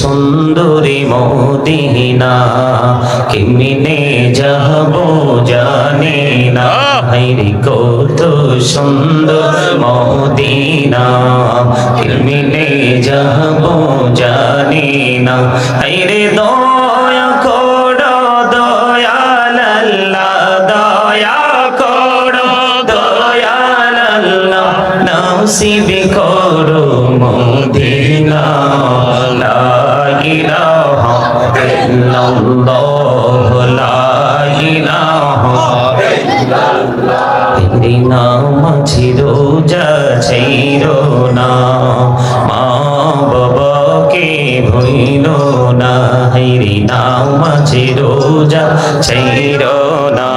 সুন্দরী মদিনা কেমনে যাব জানি না। রে কত সুন্দর মদিনা কেমনে যাব জানি না। রে দয়া করো দয়াল আল্লাহ দয়া করো দয়াল আল্লাহ নসিব করো মদিনা। ইল্লাল্লাহ লা না না হেরি নাম ছিল যা ছিল না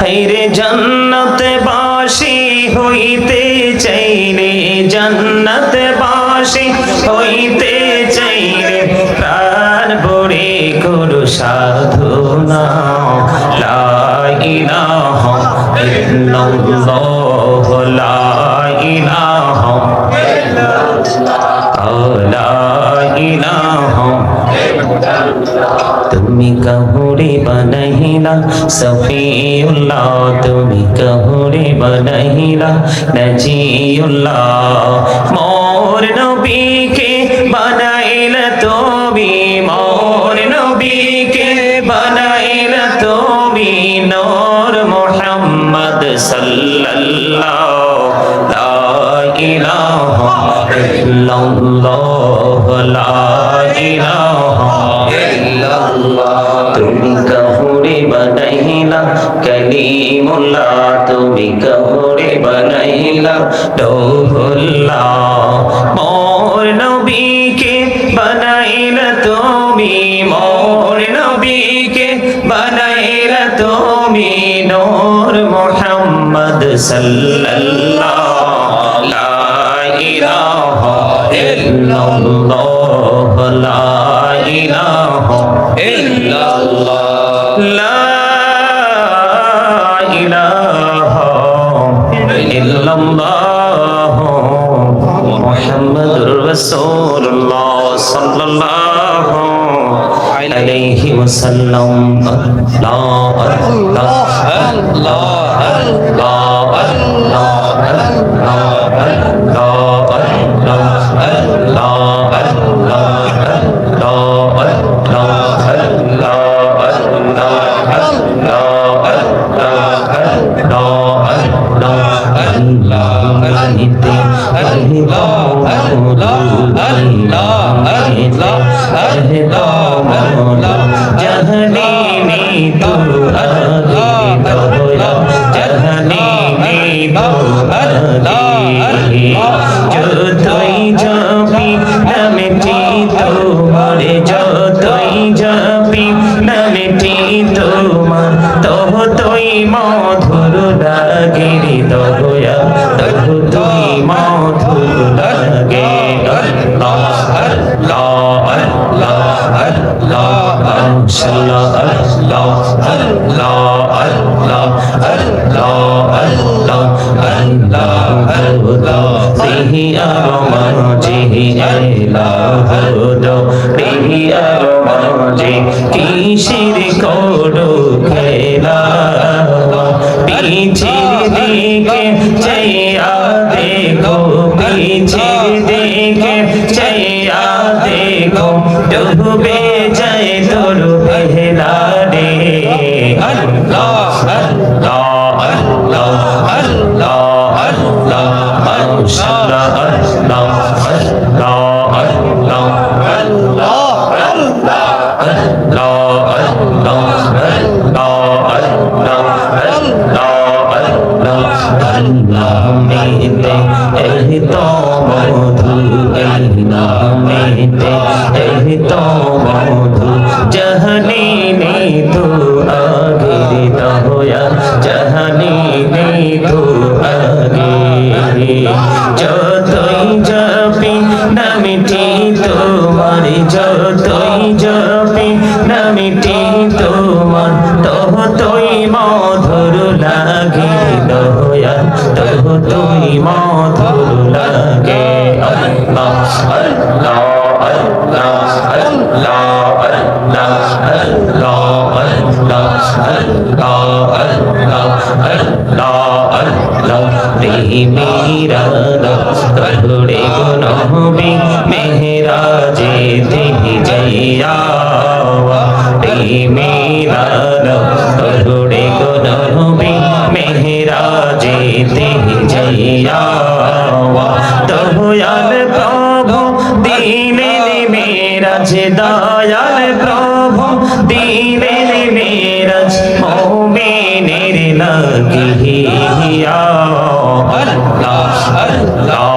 হাইরে জান্নাতে বাসি হইতে চাইলে জান্নাতে সাধনা লা ইলাহা, ইল্লাল্লাহ লা ইলাহা তুমি কহুরে বনহিলা সফিউল্লাহ তুমি কহুরে বনহিলা নজিউল্লাহ। মোর নবীকে বানাইল তুমি মোর নূর মুহাম্মদ সাল্লাল্লাহ লা ইলাহা ইল্লাল্লাহ। লা ইলাহা তুমি কহুরে বনাইলা কলিমুল্লাহ তুমি কহুরে মোর নবীকে বনাইলা তুমি মোর মুহাম্মদ সাল্লাল্লাহ লা ইলাহা ইল্লাল্লাহ লা ইলাহা ইল্লাল্লাহ। লা ইলাহা ইল্লাল্লাহ মুহাম্মাদুর রাসূলুল্লাহ সাল্লাল্লাহু আলাইহি ওয়াসাল্লাম। আল্লাহ আল্লাহ মধুর লাগে দয়া তহ তুই মধুর লাগে আল্লাহ বিহি আর মাঝি এলাহদ বিহি আর মাঝি কিসির করো খেলা? পিছির দিকে চাইয়া দেখো পিছির দিকে চাইয়া দেখো, ডুবে যায় তোর পেহলা রে আল্লাহ। তুমি মধুর লাগে আল্লাহ আল্লাহ আল্লাহ আল্লাহ मेरा करुड़े गुनों में मेरा जे तेरी जैया मेरा करुड़े गुनों में मेरा जे तेरी দিয়া তবু আল প্রভু দিনে মেরাজ দয়াল প্রভু দিনে মেরাজ মোমেনের লাগিয়া আল্লাহ আল্লাহ।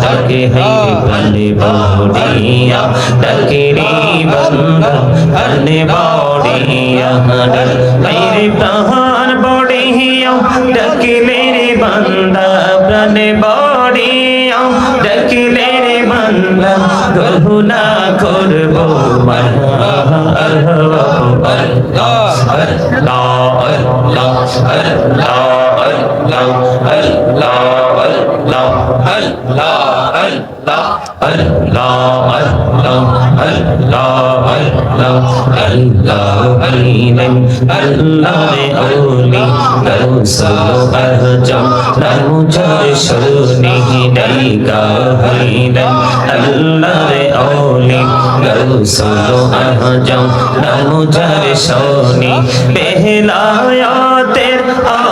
ڈکری بوڑیا ڈکری بند ہر باڑیا ڈر میرے کہاں বড়িয়াও ডাকিলে রে বান্দা প্রাণে বড়িয়াও ডাকিলে রে বান্দা গহুনা করব Allah, Allah, Allah, Allah, Allah. সনি পেহলায়াতের আ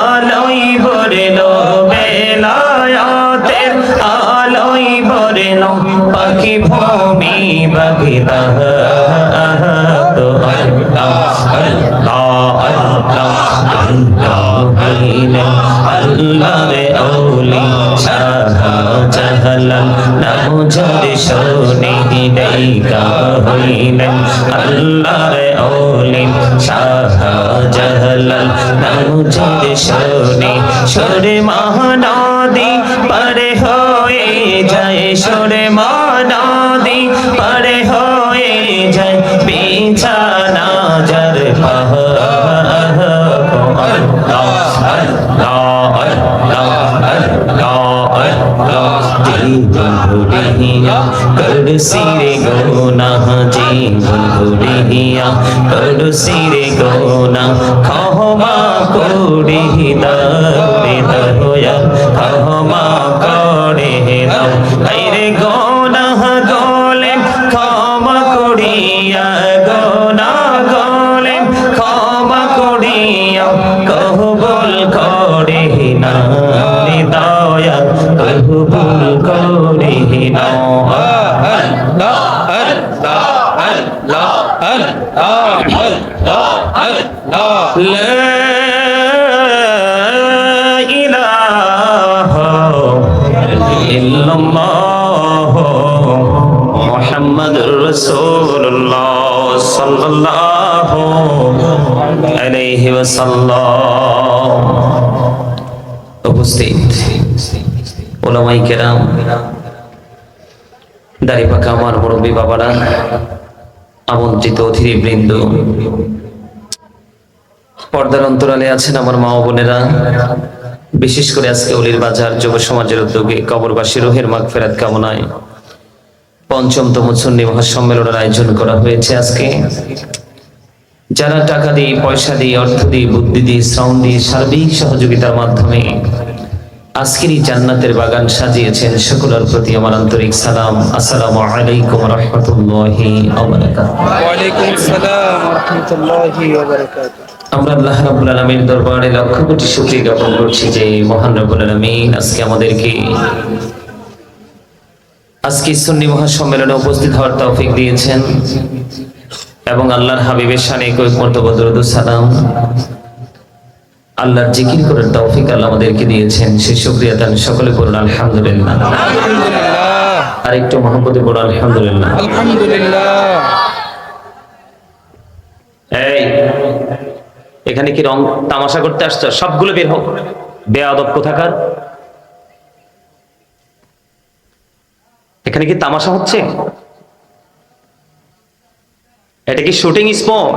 ভূমি বগিতা তো আল্লাহ আল্লাহ আল্লাহ আল্লাহ আল্লাহ রে আউলি শাহ জাহালাল নাম জরে শোনি দেইকা হইলেন আল্লাহ রে আউলি শাহ জাহালাল নাম শোনি সরে মহানদী পারে হয়ে कर सिरे गोना जीवन घुड़िया कर सिरे गोना खहमा कोड़ी दौड़े दरोया खहमा कोड़े दौड़े गो আমন্ত্রিত অধীর আলাইহি আমন্ত্রিত অতিথিবৃন্দ, পর্দার অন্তরালে আছেন আমার মা বোনেরা। বিশেষ করে আজকে অলির বাজার যুব সমাজের উদ্যোগে কবরবাসী রোহের মাগ ফেরাত কামনায় পঞ্চমতম সুন্নি মহাসম্মেলনের আয়োজন করা হয়েছে আজকে। যারা টাকা দিয়ে পয়সা দিয়ে অর্থ দিয়ে বুদ্ধি দিয়ে শ্রম দিয়ে সার্বিক সহযোগিতার মাধ্যমে আজকের এই জান্নাতের বাগান সাজিয়েছেন সকলের প্রতি আমার আন্তরিক সালাম। আসসালামু আলাইকুম রহমতুল্লাহি আমরা আল্লাহ রাব্বুল আলামিন দরবারে লক্ষ কোটি শুকরিয়া জ্ঞাপন করছি যে মহান রব্বুল আলামিন আজকে আমাদেরকে আজকে সুন্নি মহাসম্মেলনে উপস্থিত হওয়ার তৌফিক দিয়েছেন এবং আল্লাহর হাবিবের শানে কয়েক মর্তবা সালাম। আল্লাহর জিকির করার তৌফিক আল্লাহ আমাদেরকে দিয়েছেন। সে শুক্রিয়া তান সকলে বলুন আলহামদুলিল্লাহ। আর একটু মহব্বতে বলুন আলহামদুলিল্লাহ। আলহামদুলিল্লাহ। এই এখানে কি রং তামাশা করতে আসছো? সবগুলো বের হোক। বেয়াদব কোথাকার? এখানে কি তামাশা হচ্ছে? এটা কি শুটিং স্পট?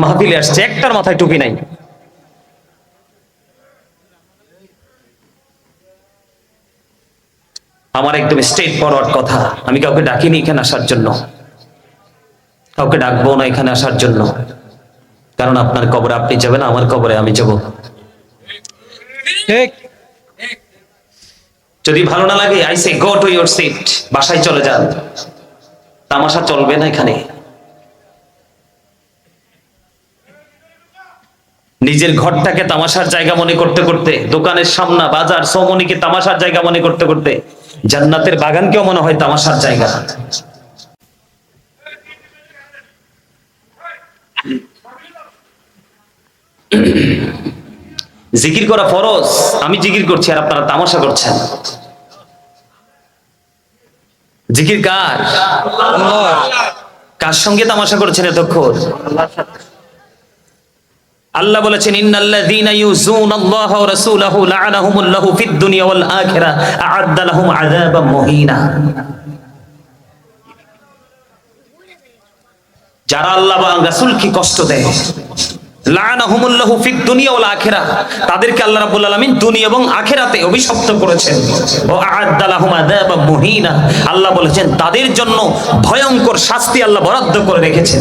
মাহফিলে আসছে, একটার মাথায় টুপি নাই। আমার একদম স্ট্রেট ফরওয়ার্ড কথা, আমি কাউকে ডাকিনি এখানে আসার জন্য। কাউকে ডাকবো না এখানে আসার জন্য। কারণ আপনার কবরে আপনি যাবেন, আমার কবরে আমি যাব। ঠিক। যদি ভালো না লাগে I say go to your seat বাসায় চলে যান। তামাশা চলবে না এখানে। নিজের ঘরটাকে তামাশার জায়গা মনে করতে করতে, দোকানের সামনা, বাজার, সৌমনিকে তামাশার জায়গা মনে করতে করতে, জান্নাতের বাগানকেও মনে হয় তামাশার জায়গা। জিকির করা ফরজ, আমি জিকির করছি আর আপনারা তামাশা করছেন। জিকির কার? কার সঙ্গে তামাশা করছেন এতক্ষণ? আল্লাহ বলেছেন, ইন্নাল্লাযীনা ইউযুনাল্লাহা ওয়া রাসূলাহু লা'আনাহুমুল্লাহু ফিদ দুনিয়া ওয়াল আখিরা আ'আদ্দা লাহুম আযাবাম মুহিনা। যারা আল্লাহ বা রাসূলকে কষ্ট দেয়? তাদের জন্য ভয়ঙ্কর শাস্তি আল্লাহ বরাদ্দ করে রেখেছেন।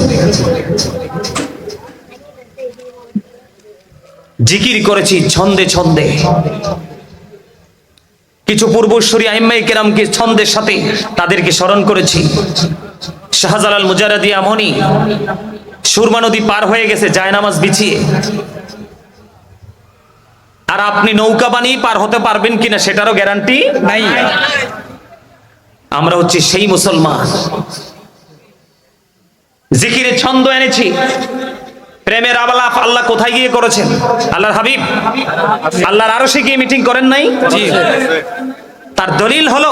জিকির করেছি ছন্দে ছন্দে। কিছু পূর্বশ্বরী আইম্মাই কেরামকে ছন্দের সাথে তাদেরকে স্মরণ করেছি। শাহজালাল মুজারাদি আমনি সুরমা নদী পার হয়ে গেছে জায়নামাজ বিছিয়ে। আর আপনি নৌকা বানিয়ে পার হতে পারবেন কিনা সেটারও গ্যারান্টি নাই। আমরা হচ্ছি সেই মুসলমান। জিকিরে ছন্দ এনেছি। প্রেমের আবালাপ আল্লাহ কোথায় গিয়ে করেছেন? আল্লাহর হাবিব আল্লাহর আরও সে গিয়ে মিটিং করেন নাই? জি। তার দলিল হলো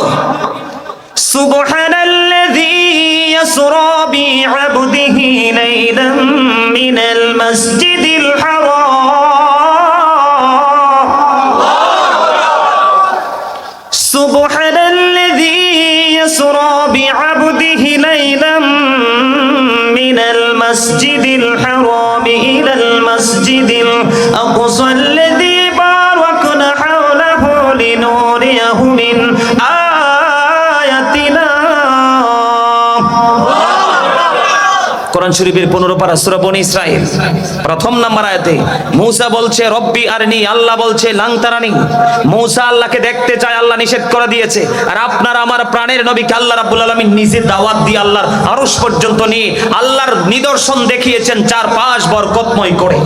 سبحان الذي يسرى بعبده ليلا من المسجد الحرام. الله سبحان الذي يسرى بعبده ليلا من المسجد কোরআন শরীফের পনেরো পারা সূরা বনি ইসরাইল প্রথম নাম্বার আয়াতে মূসা বলছে রব্বি আরনি। আল্লাহ বলছে লাংতারানি মূসা আল্লাহকে দেখতে চায় আল্লাহ নিষেধ করে দিয়েছে। আর আপনার আমার প্রাণের নবীকে আল্লাহ রাব্বুল আলামিন নিজে দাওয়াত দিয়ে আল্লাহর আরশ পর্যন্ত নিয়ে আল্লাহর নিদর্শন দেখিয়েছেন চার পাঁচ বরকতময় করে।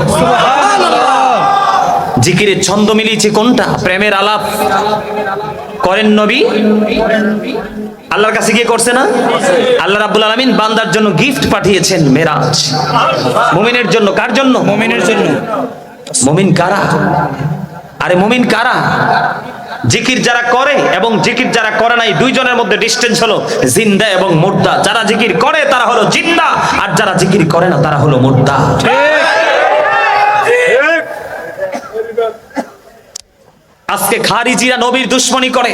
জিকিরের ছন্দ মিলিয়েছে কোনটা? প্রেমের আলাপ করেন নবী? আল্লাহর কাছে গিয়ে করছে না? আল্লাহ রাব্বুল আলামিন বান্দার জন্য গিফট পাঠিয়েছেন মেরাজ। মুমিনের জন্য কার জন্য? মুমিনের জন্য। মুমিন কারা? আরে মুমিন কারা? জিকির যারা করে এবং জিকির যারা করে নাই দুইজনের মধ্যে ডিস্টেন্স হলো জিন্দা এবং মুর্দা। যারা জিকির করে তারা হলো জিন্দা। আর যারা জিকির করে না তারা হলো মুর্দা। আজকে খারিজিরা নবীর দুশ্মনী করে।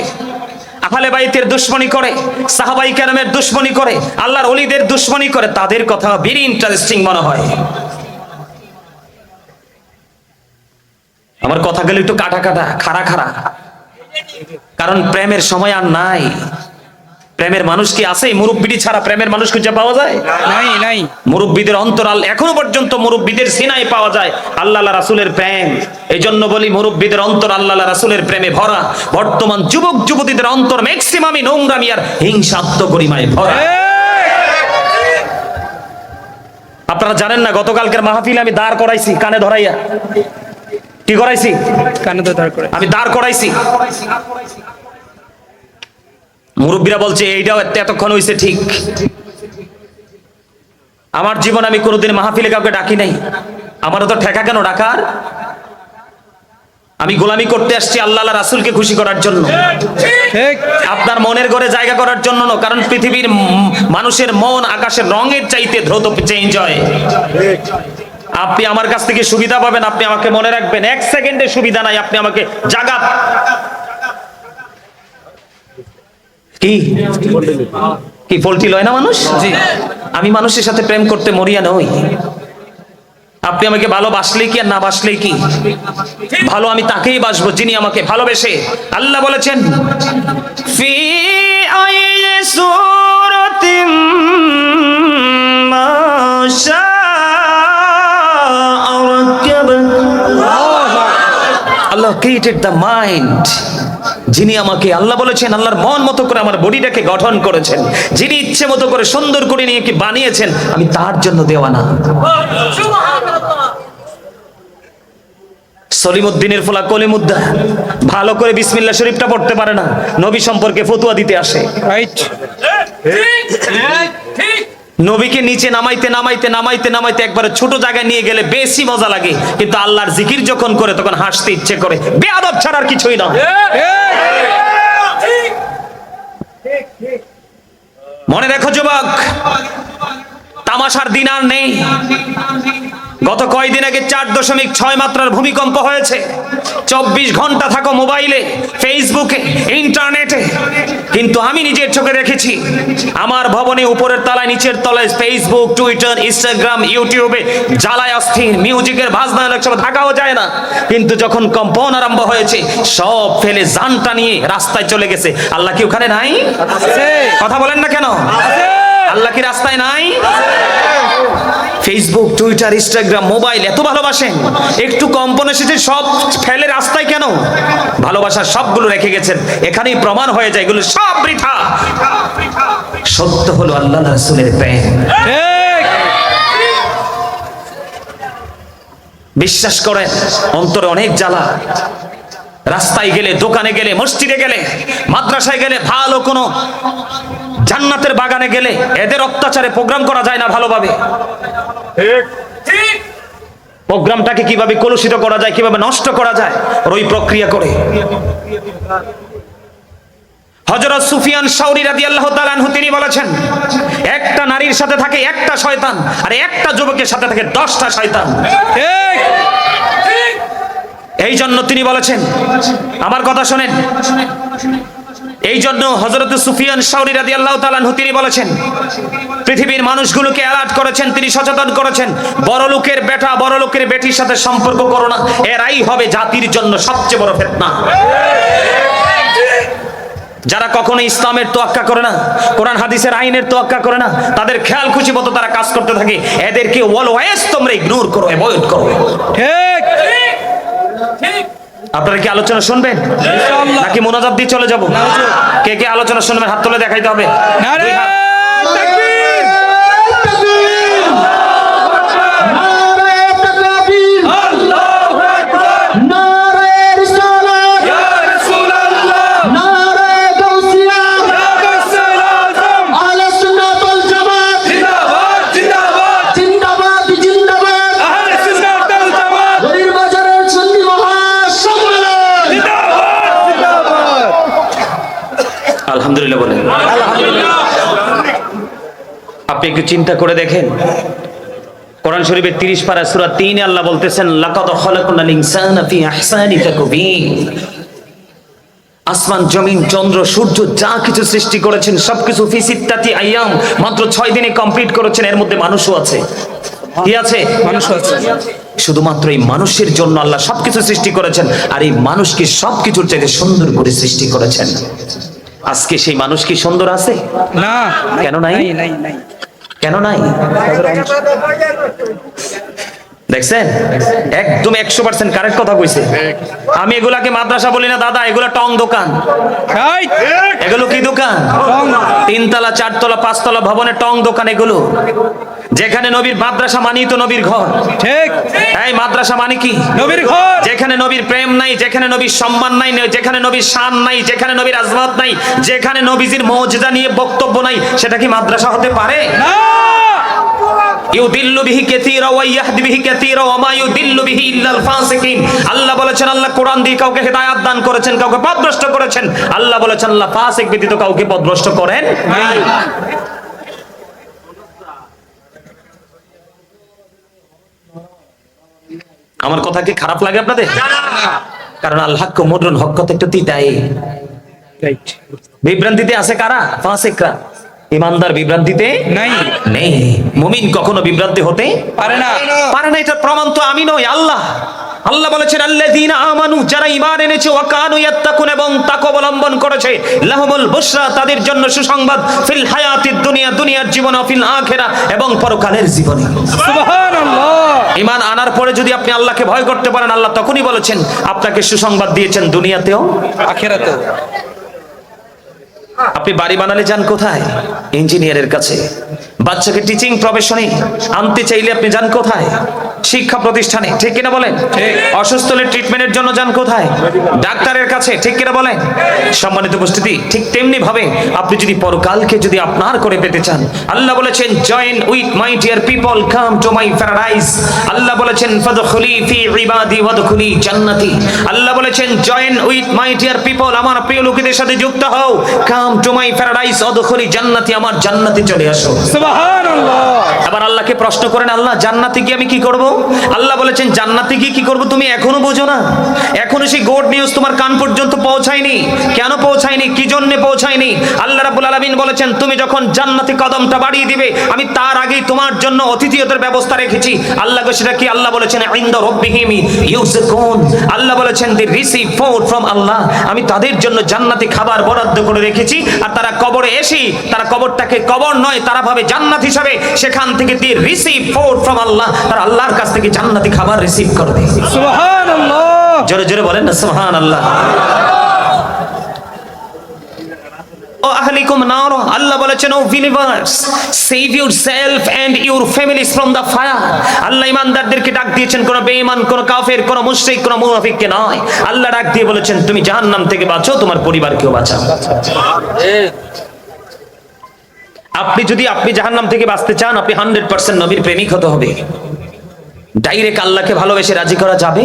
আহলে বাইতের দুশ্মনী করে, সাহাবাই কেরামের দুশ্মনী করে, আল্লাহর অলিদের দুশ্মনী করে, তাদের কথা ভেরি ইন্টারেস্টিং মনে হয়। আমার কথাগুলো একটু কাটা কাটা, খাড়া খাড়া। কারণ প্রেমের সময় আর নাই। প্রেমের মানুষ কি আছে? মুরব্বিটি ছাড়া প্রেমের মানুষ খুঁজে পাওয়া যায়? নাই নাই। মুরব্বীদের অন্তরাল এখনও পর্যন্ত মুরব্বীদের সিনায় পাওয়া যায়। আল্লাহ রাসুলের প্রেম। এই জন্য বলি মুরব্বীদের অন্তর আল্লাহ রাসুলের প্রেমে ভরা। বর্তমান যুবক যুবতীদের অন্তর ম্যাক্সিমামই নোংরামি আর হিংসাত্ম গরিমায় ভরা। আপনারা জানেন না গতকালকের মাহফিল আমি দাঁড় করাইছি কানে ধরাইয়া। কি করাইছি? কানে তো দাঁড় করে আমি দাঁড় করাইছি। মুরব্বীরা বলছে এইটাও এত- এতক্ষণ হয়েছে ঠিক। আমার জীবন আমি কোনোদিন মাহফিলে কাউকে ডাকি নাই। আমারও তো ঠেকা কেন ডাকার? আমি গোলামি করতে আসছি আল্লাহ রাসুলকে খুশি করার জন্য। আপনার মনের ঘরে জায়গা করার জন্য না কারণ পৃথিবীর মানুষের মন আকাশের রঙের চাইতে দ্রুত চেঞ্জ হয়। আপনি আমার কাছ থেকে সুবিধা পাবেন আপনি আমাকে মনে রাখবেন। এক সেকেন্ডে সুবিধা নাই আপনি আমাকে জাগাত কি? কি পোল্ট্রি লয় না মানুষ? জি। আমি মানুষের সাথে প্রেম করতে মরিয়া নই। আপনি আমাকে ভালোবাসলেই কি আর না বাসলেই কি? ভালো আমি তাকেই বাসবো যিনি আমাকে ভালোবেসে। আল্লাহ বলেছেন ফি সূরাতিম ক্রিয়েটেড দ্য মাইন্ড যিনি আমাকে আল্লাহ বলেছেন আল্লাহর মন মতো করে আমার বডিটাকে গঠন করেছেন যিনি ইচ্ছে মতো করে সুন্দর করে নিয়ে কি বানিয়েছেন আমি তার জন্য দেওয়ানা। সলিমুদ্দিনের ফোলা কলিমুদ্দা ভালো করে বিসমিল্লাহ শরীফটা পড়তে পারে না নবী সম্পর্কে ফতুয়া দিতে আসে। নবীকে নিচে নামাইতে নামাইতে নামাইতে নামাইতে একবারে ছোট জায়গায় নিয়ে গেলে বেশি মজা লাগে কিন্তু আল্লাহর জিকির যখন করে তখন হাসতে ইচ্ছে করে। বেয়াদব ছাড়ার কিছুই না। মনে রেখো যুবক। তামাশার দিন আর নেই। গত কয়দিন আগে চার দশমিক ছয় মাত্রার ভূমিকম্প হয়েছে। চব্বিশ ঘণ্টা থাকো মোবাইলে ফেসবুকে ইন্টারনেটে। কিন্তু আমি নিজের চোখে দেখেছি আমার ভবনে উপরের তলায় নিচের তলায় ফেসবুক টুইটার ইনস্টাগ্রাম ইউটিউবে জ্বালায় অস্থির মিউজিকের ভাজনা সব থাকাও যায় না। কিন্তু যখন কম্পন আরম্ভ হয়েছে সব ফেলে জানটা নিয়ে রাস্তায় চলে গেছে। আল্লাহ কি ওখানে নাই? কথা বলেন না কেন? আল্লাহ কি রাস্তায় নাই? ফেসবুক টুইটার ইনস্টাগ্রাম মোবাইল এত ভালোবাসেন? একটু কম্পন এসেছে সব ফেলে রাস্তায় কেন? ভালোবাসার সবগুলো রেখে গেছেন। এখানেই প্রমাণ হয়ে যায় এগুলো সব বৃথা। সত্য হলো আল্লাহ রাসূলের প্রেম। বিশ্বাস করেন অন্তরে অনেক জ্বালা। রাস্তায় গেলে দোকানে গেলে মসজিদে গেলে মাদ্রাসায় গেলে ভালো কোনো জান্নাতের বাগানে গেলে এদের অত্যাচারে প্রোগ্রাম করা যায় না ভালোভাবে। প্রোগ্রামটাকে কীভাবে কলুষিত করা যায় কীভাবে নষ্ট করা যায় ওর ওই প্রক্রিয়া করে। হজরত সুফিয়ান শাওরি রাদিয়াল্লাহু তাআলা আনহু তিনি বলেছেন একটা নারীর সাথে থাকে একটা শয়তান আর একটা যুবকের সাথে থাকে দশটা শয়তান। ঠিক। এই জন্য তিনি বলেছেন, আমার কথা শোনেন। এই জন্য হজরত সুফিয়ান শাওরি রাদিয়াল্লাহু তাআলা আনহু তিনি বলেছেন, পৃথিবীর মানুষগুলোকে অ্যালার্ট করেছেন, তিনি সচেতন করেছেন, বড় লোকের বেটা, বড় লোকের বেটির সাথে সম্পর্ক করো না, এরাই হবে জাতির জন্য সবচেয়ে বড় ফিতনা। যারা কখনো ইসলামের তোয়াক্কা করে না, কোরআন হাদিসের আইনের তোয়াক্কা করে না, তাদের খেয়াল খুশি মতো তারা কাজ করতে থাকে, এদেরকে অলওয়েজ তোমরা ইগনোর করো অ্যাভয়েড করো। ঠিক। আপনারা কি আলোচনা শুনবেন? নাকি মোনাজাত দিয়ে চলে যাব? কে কে আলোচনা শুনবেন? হাত তুলে দেখাইতে হবে। একটু চিন্তা করে দেখেন। কোরআন শরীফের 30 পারা সূরা 3 আল্লাহ বলতেছেন লাকাদ খালাকনাল ইনসানা ফি আহসানি তাকবীর। আসমান জমিন চন্দ্র সূর্য যা কিছু সৃষ্টি করেছেন সবকিছু ফি সিত্তাতি আইয়াম মাত্র 6 দিনে কমপ্লিট করেছেন এর মধ্যে মানুষও আছে। কি আছে? মানুষ আছে। শুধুমাত্র এই মানুষের জন্য আল্লাহ সবকিছু সৃষ্টি করেছেন আর এই মানুষকে সবকিছুর চাইতে সুন্দর করে সৃষ্টি করেছেন? আজকে সেই মানুষ কি সুন্দর আছে? না। কেন নাই? কেন নাই? দেখছেন? একদম একশো পার্সেন্ট কারেক্ট কথা কইছে। আমি এগুলাকে মাদ্রাসা বলি না দাদা এগুলা টং দোকান। এগুলো কি দোকান? টং। তিনতলা চারতলা পাঁচতলা ভবনে টং দোকান এগুলো। যেখানে নবীর মাদ্রাসা মানি তো নবীর ঘর। ঠিক। এই মাদ্রাসা মানে কি? নবীর ঘর। যেখানে নবীর প্রেম নাই যেখানে নবীর সম্মান নাই যেখানে নবীর শান নাই যেখানে নবীর আজমাত নাই যেখানে নবীজির মৌজুদা নিয়ে বক্তব্য নাই সেটা কি মাদ্রাসা হতে পারে? না। ইউদিল্লু বিহি কাসীরা ওয়া ইয়াহদি বিহি কাসীরা ওয়া মা ইউদিল্লু বিহি ইল্লাল ফাসিকিন আল্লাহ বলেছেন আল্লাহ কোরআন দিয়ে কাউকে হেদায়েত দান করেছেন কাউকে পথভ্রষ্ট করেছেন। আল্লাহ বলেছেন আল্লাহ ফাসিক ব্যতীত কাউকে পথভ্রষ্ট করেন নাই। আমার কথা কি খারাপ লাগে আপনাদের? কারণ আল্লাহ কুমরুন হক কথা একটু তিতাই বিভ্রান্তিতে আছে কারা? ফাসিকরা। ইমানদার বিভ্রান্তিতে নাই। নেই। মুমিন কখনো বিভ্রান্তি হতে পারে না। পারে না এটার প্রমাণ তো আমি নই আল্লাহ। আল্লাহ বলেছেন আল্লাযীনা আমানু যারা ঈমান এনেছে ওয়া কানু ইয়াত্তাকুন এবং তাকওয়া অবলম্বন করেছে লাহুমুল বুশরা তাদের জন্য সুসংবাদ ফিল হায়াতিদ দুনিয়া দুনিয়ার জীবন ফিল আখিরা এবং পরকালের জীবনে। সুবহানাল্লাহ। ঈমান আনার পরে যদি আপনি আল্লাহকে ভয় করতে পারেন আল্লাহ তখনই বলেছেন আপনাকে সুসংবাদ দিয়েছেন দুনিয়াতেও আখিরাতে আপনি বাড়ি বানালে যান কোথায়? ইঞ্জিনিয়ারের কাছে। বাচ্চাকে টিচিং প্রফেশনে আনতে চাইলে আপনি যান কোথায়? শিক্ষা প্রতিষ্ঠানে ঠিক কিনা বলেন? অসুস্থ হলে ট্রিটমেন্টের জন্য যান কোথায়? ডাক্তারের কাছে ঠিক কিনা বলেন? সম্মানিত উপস্থিতি ঠিক তেমনি ভাবে আপনি যদি পরকালকে যদি আপনার করে পেতে চান আল্লাহ বলেছেন join with my dear people come to my paradise Allah বলেছেন ফাদখুলি ফি ইবাদি ওয়াদখুলি জান্নাতি আল্লাহ বলেছেন join with my dear people আমার প্রিয় লোকেদের সাথে যুক্ত হও কাম টু মাই প্যারাডাইস ওয়াদখুলি জান্নাতি আমার জান্নাতে চলে আসো। সুবহানাল্লাহ। আবার আল্লাহকে প্রশ্ন করেন, আল্লাহ, জান্নাতে গিয়ে আমি কি করব? আল্লাহ বলেছেন, জান্নাতে গিয়ে কি করব তুমি এখনও বোঝো না। এখনও সেই গুড নিউজ তোমার কান পর্যন্ত পৌঁছায়নি। কেন পৌঁছায়নি? কি জন্য পৌঁছায়নি? আল্লাহ রাব্বুল আলামিন বলেছেন, তুমি যখন জান্নাতে কদমটা বাড়িয়ে দিবে, আমি তার আগেই তোমার জন্য অতিথিয়তের ব্যবস্থা রেখেছি। আল্লাহ সেটা কি আল্লাহ বলেছেন? ইনদা রাব্বিহিম ইউসকুন। আল্লাহ বলেছেন the receive food from Allah আমি তাদের জন্য জান্নাতি খাবার বরাদ্দ করে রেখেছি। আর তারা কবরে এসে তারা কবরটাকে কবর নয়, তারা ভাবে জান্নাত হিসাবে সেখান থেকে the receive food from Allah তারা আল্লাহর কাছ থেকে জান্নাতি খাবার রিসিভ করবে সুবহানাল্লাহ। জোরে জোরে বলেন না সুবহান আল্লাহ ও আহলিকুম নার আল্লাহ বলেছেন O believers save yourself and your families from the fire Allah ইমানদারদেরকে ডাক দিয়েছেন কোন বেঈমান কোন কাফের কোন মুশরিক কোন মুনাফিককে নয়। আল্লাহ ডাক দিয়ে বলেছেন তুমি জাহান্নাম থেকে বাঁচো তোমার পরিবারকেও বাঁচাও। আপনি যদি আপনি জাহান্নাম থেকে বাঁচতে চান, আপনি হান্ড্রেড পার্সেন্ট নবীর প্রেমিক হতে হবে। ডাইরেক্ট আল্লাহকে ভালোবেসে রাজি করা যাবে?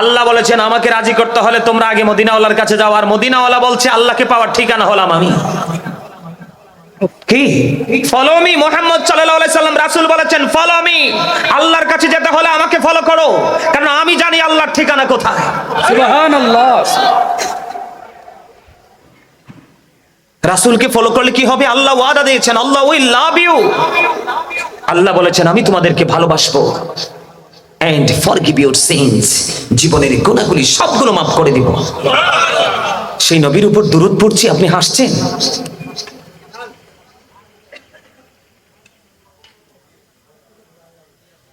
আল্লাহ বলেছেন, আমাকে রাজি করতে হলে তোমরা আগে মদিনাওয়ালার কাছে যাও। আর মদিনাওয়ালা বলছে, আল্লাহকে পাওয়ার ঠিকানা হলাম আমি। কি? ফলো মোহাম্মদ সাল্লাল্লাহু সাল্লাম, রাসূল বলেছেন ফলো মি আল্লাহর কাছে যেতে হলে আমাকে ফলো করো। কারণ আমি জানি আল্লাহর ঠিকানা কোথায়। রাসূলকে ফলো করলে কি হবে? আল্লাহ ওয়াদা দিয়েছেন, আল্লাহ উই লাভ ইউ আল্লাহ বলেছেন, আমি তোমাদেরকে ভালোবাসবো এন্ড ফরগিভ ইউর সিনস জীবনের গুণাগুলি সবগুলো মাফ করে দিব। সেই নবীর উপর দূরত পড়ছি, আপনি হাসছেন?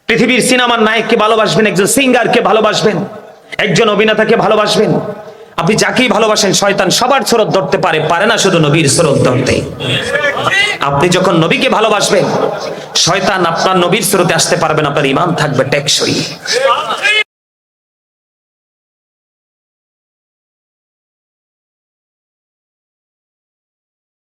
পৃথিবীর সিনেমার নায়ককে ভালোবাসবেন, একজন সিঙ্গারকে ভালোবাসবেন, একজন অভিনেতাকে ভালোবাসবেন। আপনি যাকেই ভালোবাসেন, শয়তান সবার স্রোত ধরতে পারে পারে না শুধু নবীর স্রোত ধরতে। আপনি যখন নবীকে ভালোবাসবেন, শয়তান আপনার নবীর স্রোতে আসতে পারবেন আপনার ইমান থাকবে টেকসই।